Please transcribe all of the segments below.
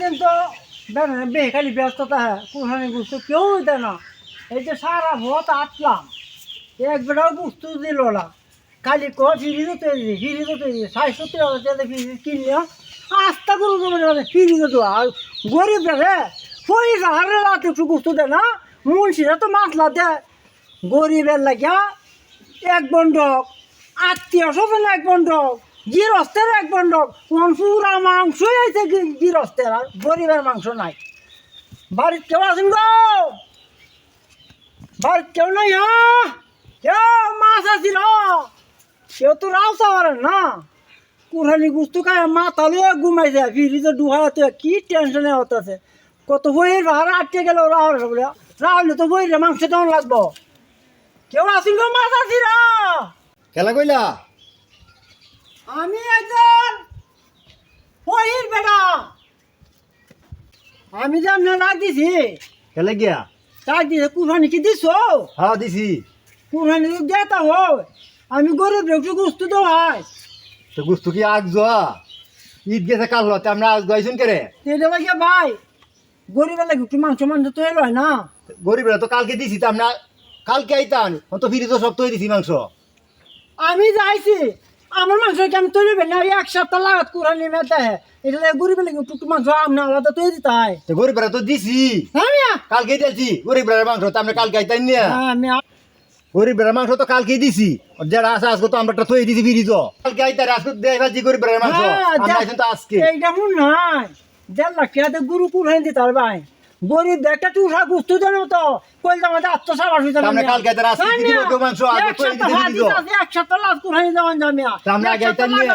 দিন তো খালি ব্যস্ততা হ্যাঁ কুরহানি গুস্তু কেউ দেয় না। এই যে সারা ভোট আটলাম এক বেটাও গুস্তু দিল না। খালি ক ফিরিজও তৈরি ফিরিজও তৈরি ষাট সত্তর হাজার টাকা ফিরিজ কিনলে, আস্তা করে দেবে ফিরিজও তো আর গরিব রে পয়সা হারে রাত একটু গুস্তু দেয় না মুন্সিরা তো মাসলা দেয়। গরিবের লাগিয়া এক বন্ডক আত্মীয় স্বজন এক বন্ডক গৃহস্থের এক বন্ডক কোন পুরা গৃহস্থের, আর গরিবের মাংস নাই। বাড়ির কেউ আছেন গো? বাড়ির কেউ নাই হ্যাঁ? মাছ আছিল কেউ তো রাও চাওয়ারেন না। কুরহানি গুস্তু খায় মাথা লয়ে ঘুমাইছে ফিরিতে ডুহায় তো কি টেনশনে হতেছে? কত বইয়ের ভাড়া আটকে গেল রাহুল বলে রাহুল তো বইয়ের মাংস কেমন লাগবো? কেউ আসিল মাছ আসিল খেলা কইলা? আমি একজন বইয়ের বেটা। আমি যে আপনার ডাক দিছি। খেলে গিয়া? ডাক দিছে কুরহানি কি দিছো? হ্যাঁ দিছি। কুরহানি তো দেতা হো আমি গরিব একটু গুস্তু তো হয় তো গুস্তু কি আগ যোয়া ঈদ গেছে কাল হতে আমরা আজ গাইছুন কে রে তেলে লাগে ভাই গরিবের লাগে একটু মাংস মাংস তো এলো না। গরিবরা তো কালকে দিছি তো আমরা কালকে আইতাম। অন্ত ফিরি তো সব তৈরি দিছি মাংস। আমি যাইছি আমার মাংস আমি তৈরি না এক সপ্তাহ লাগাত কুরহানি মেতে এটা লাগে গরিবের লাগে একটু মাংস আমনা আলাদা তৈরি দিতে হয় তো গরিবরা তো দিছি। হ্যাঁ কালকে দিয়েছি। গরিবরা মাংস তো আমরা কালকে আইতাম নিয়ে হ্যাঁ গরিবরা মাংস তো কালকে দিছি। যারা আছে আজকে তো আমরা তৈরি দিছি ফিরি কালকে আইতারে আজকে দেয় ভাজি গরিবরা মাংস। হ্যাঁ, আমরা আজকে। এইটা মন নাই দেড় লাখ টাকাতে গুরু কুরহানি দিতে হবে ভাই গরিব একটা টুসা গুস্তু দেন তো। কইল আমাদের আত্মসাবাস হইতে তা আমরা কালকে আইতারে আজকে কি দিব মাংস আজকে তৈরি দিছি ফিরি তো এক সপ্তাহ লাখ কুরহানি দেওয়ান জামিয়া তা আমরা আগে আইতাম নিয়ে।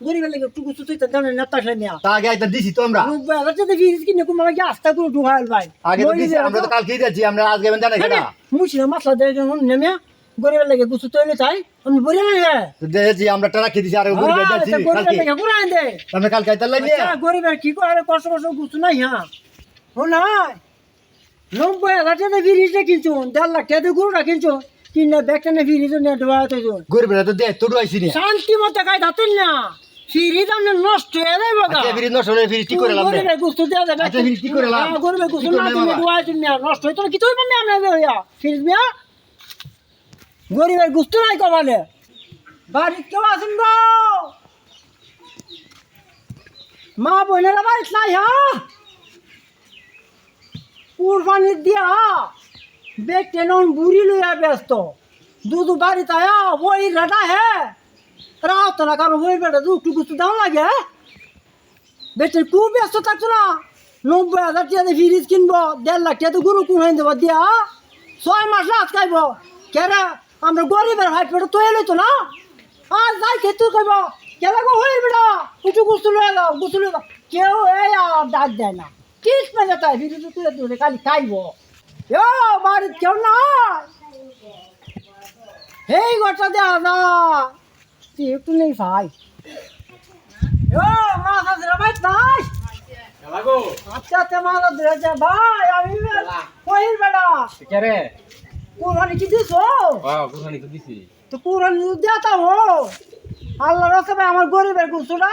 গরিবের লাগে একটু গুস্তু তুই জানেন না তাহলে মিয়া। তা আগে আইতাম দিছি তো আমরা। নব্বই হাজার টাকা ফিরিস কিনে কোনো লাগে আস্তা করে ঢুকাইল ভাই। আগে তো দিছি আমরা তো কালকেই দিয়েছি আমরা আজকে কেনা। দেয় যখন নেমে গরিবের লাগে গুস্তু তৈরি চাই আমি বলি না তো আমরা টাকা খেয়ে দিছি আর গরিবের গরিবের কালকে। আমরা কালকে আইতাম লাগে আচ্ছা, গরিবের কি করে কষ্ট কষ্ট গুস্তু নাই হ্যাঁ। নাই নব্বই হাজার টাকা ফিরিস কিনছো দেড় লাখ টাকা গরুটা কিনছো কিনে ব্যাগটা ফিরিস নিয়ে ঢোয়া তো গরিবের তো দেয় তোর আইছি না। শান্তি মতো খাই থাকেন না। ফিরিস আপনি নষ্ট হয়ে যাবে গা। আচ্ছা ফিরি নষ্ট হলে ফিরি ঠিক করে লাভ নেই। গরিবের গুস্তু দেওয়া যাবে আচ্ছা, ফিরিস কি করে? হ্যাঁ, গুস্তু না তুমি বাবা? নষ্ট হইতো না কি তুই পাবি আমরা ফিরিস মিয়া গরিবের গুস্তু নাই কমালে বাড়িতে কেউ আসেন গো? মা বোনেরা বাড়িতে নাই হ্যাঁ? কুরবানি দিয়া বেটে নন বুড়ি লইয়া ব্যস্ত দুধ বাড়ি তায়া ওই রেটা হে রাত না কারণ ওই বেটা দুধ টুকু তো দাম লাগে বেটে খুব ব্যস্ত থাকতো না নব্বই হাজার টাকা দিয়ে ফ্রিজ কিনবো দেড় লাখ টাকা তো গরু কুড়াই দেবো দিয়া ছয় মাস রাত খাইব কেরা আমরা গরিবের ভাই পেটে তো এলো তো না আর যাই খেতে খাইব কেলা গো হয়ে বেটা উঁচু গুস্তু লয়ে যাও গুস্তু লয়ে যাও কেউ এই আর ডাক দেয় না কিস মেলে তাই? ফ্রিজ তুলে তুলে খালি খাইব। ও বাড়ির কেউ না এই ঘরটা দেওয়া না তুই একটু নেই ভাই। ও মাছ আছে রে ভাই নাই আচ্ছা আচ্ছা মাছ রে ভাই আমি কইল বেটা। কেরে কুরবানি কি দিছো? বাহ কুরবানি তো দিছি। তো কুরবানি দেতা হো। আল্লাহ রাস্তা ভাই আমার গরিবের গুস্তু না।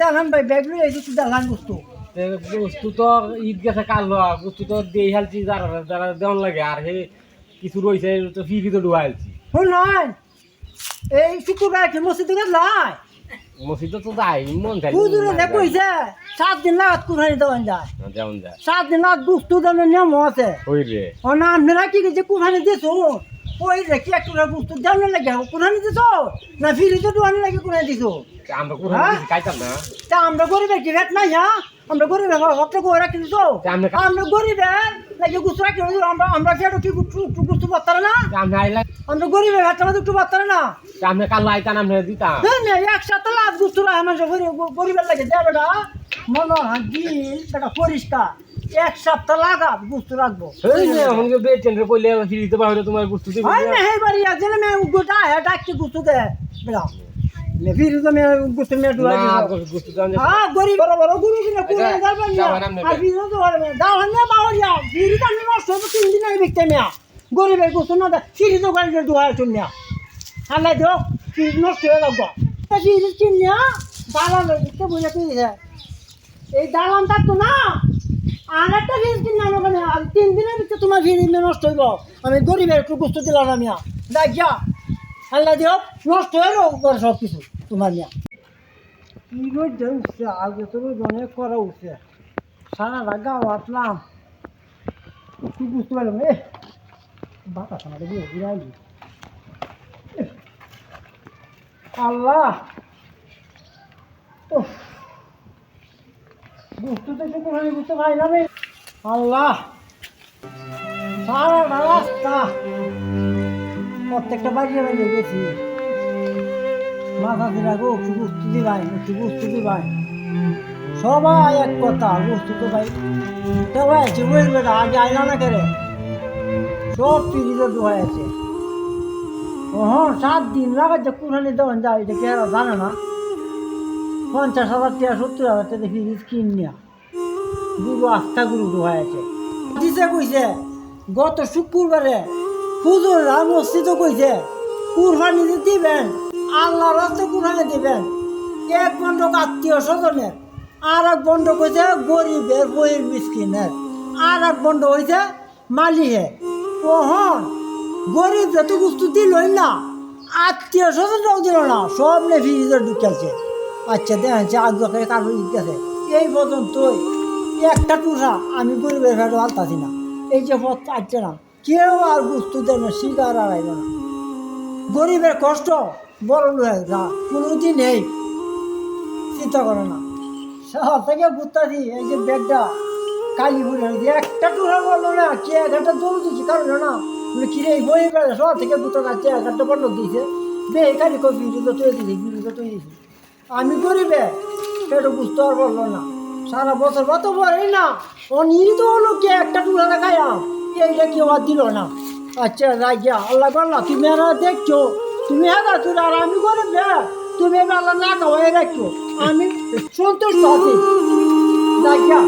দেখান ভাই ব্যাগ এই গুস্তু দেখান গুস্তু। বস্তু তো ঈদ গেছে কাল বস্তু তো দিয়ে হেলছি যারা যারা দেওয়ান লাগে আর হে কিছু রয়েছে তো ফি তো ডুবা হেলছি এই শুক্রবার কি মসজিদে গেলাই মসজিদ তো যাই মন চাই হুজুরে দেখইছে সাত দিন লাগাত কুরবানি দেওয়ান যায়। যেমন যায়। সাত দিন লাগাত গুস্তু দেওয়ার নিয়ম আছে। ওই ও না আপনারা কি যে কুরবানি দিছো ওই রে কি একটু গুস্তু দেওয়ার লাগে কুরবানি দিছো? না ফিরি তো দোয়ানি লাগে কুরবানি দিছো? তে আমরা হ্যাঁ? খাইতাম না। তা আমরা গরিবের কি রেট নাই হ্যাঁ? আমরা গরিবের হকটা করে রাখি দিছো? আমরা গরিবের লাগে গুস্তু রাখি আমরা আমরা কি একটু একটু গুস্তু পাত্তারে না? আমরা গরিবের হাতটা মধ্যে একটু পাত্তারে না? আমরা কাল আইতাম আমরা দিতাম। না না একসাথে লাভ গুস্তু না আমার গরিবের লাগে দে বেটা। মনে হয় পরিষ্কার। এক সপ্তাহ লাগা গুস্তু রাখব এই যে আমাকে বেচেন রে কইলে ফি দিতে পারবে তোমার বস্তু দিবি me না Ah, puedo Acha, dar para ya van a mí. me Al ver. final de ahora, da una bahía, firi tan no so, porque un día me viste mea. Gori, me gusta no da, firi to gan de duar to mea. Hala do, firi no se da go. Ta firi que mea, bala no, que voy a pedir. এই দালান থাকতো না আর একটা fridge কিনে আনো ওখানে আর তিন দিনের ভিতরে তোমার ফ্রিজ নষ্ট হইব। আমি গরিবের একটু গুস্ত দিলাম না দেখ যা। আল্লাহ দিও নষ্ট হয়ে করে সব কিছু তোমার মিয়া কি রোদ উঠছে? আগে তো অনেক করা উঠছে। সারা রাগা আটলাম কি বুঝতে পারলাম এ, বাতাস আমাদের আল্লাহ! উফ। বুঝতে তো কোথায় বুঝতে পারলাম আল্লাহ সারা রাস্তা প্রত্যেকটা বাড়িয়ে বাড়িয়ে গেছি মাথা দিলা গো একটু বুঝতে দিবাই একটু বুঝতে দিবাই। সবাই এক কথা বুঝতে তো ভাই সবাই আছে ওই বেটা আগে আইলা না কেরে সব পিড়িতে ডুবাই আছে ওহন সাত দিন লাগাচ্ছে কুরহানি দেওয়ান যায় এটা জানে না? পঞ্চাশ হাজার টাকা, সত্তর হাজার টাকা দেখি কিন নিয়া। গুরু আস্থা গুরু ডুবাই আছে দিছে কইছে, গত শুক্রবারে হুজুররা মসজিদও কইছে, কুরবানি দিবেন আল্লাহ রাস্তে কুরবানি দিবেন। এক বন্ধক আত্মীয় স্বজনের আর এক বন্ধ কইছে গরিবের বইয়ের মিসকিনের আর এক বন্ধ হয়েছে মালিহে ওহন, গরিব যত বস্তু দিলই না, আত্মীয় স্বজনরাও দিল না, সব নে ফিরিজে ঢুকেছে আচ্ছা দেখছে আগ্রহে কারও। গেছে এই পর্যন্তই একটা টুসা আমি গরিবের ফেটে আলতাছি না। এই যে পথ চাচ্ছে না। কেউ আর বস্তু দেয় না, শিকার আর না। গরিবের কষ্ট বড় লোক কোনোদিন নেই। চিন্তা করে না। শহর থেকে বুঝতেছি এই যে ব্যাগটা কালীপুরে একটা টুরা বলল না, কে এক একটা দৌড় দিচ্ছি, কারণ না কিরে বই বেড়ে শহর থেকে বুঝতে না চেয়ে একটা বন্ধ দিয়েছে। বে কালি কই বিরুদ্ধে তৈরি দিয়েছি বিরুদ্ধে তৈরি দিয়েছি। আমি গরিবে, সেটা বুঝতে আর বলল না। সারা বছর কত পরে না? ও তো হলো কে একটা টুলা দেখায়া এইটা কেউ আর দিল না। আচ্ছা রাজা আল্লাহ বললা, তুমি আর দেখছ, তুমি হাজার তুই আর আমি গরিব তুমি আল্লাহ না খাওয়াই রাখছো। আমি সন্তুষ্ট আছি। রাজা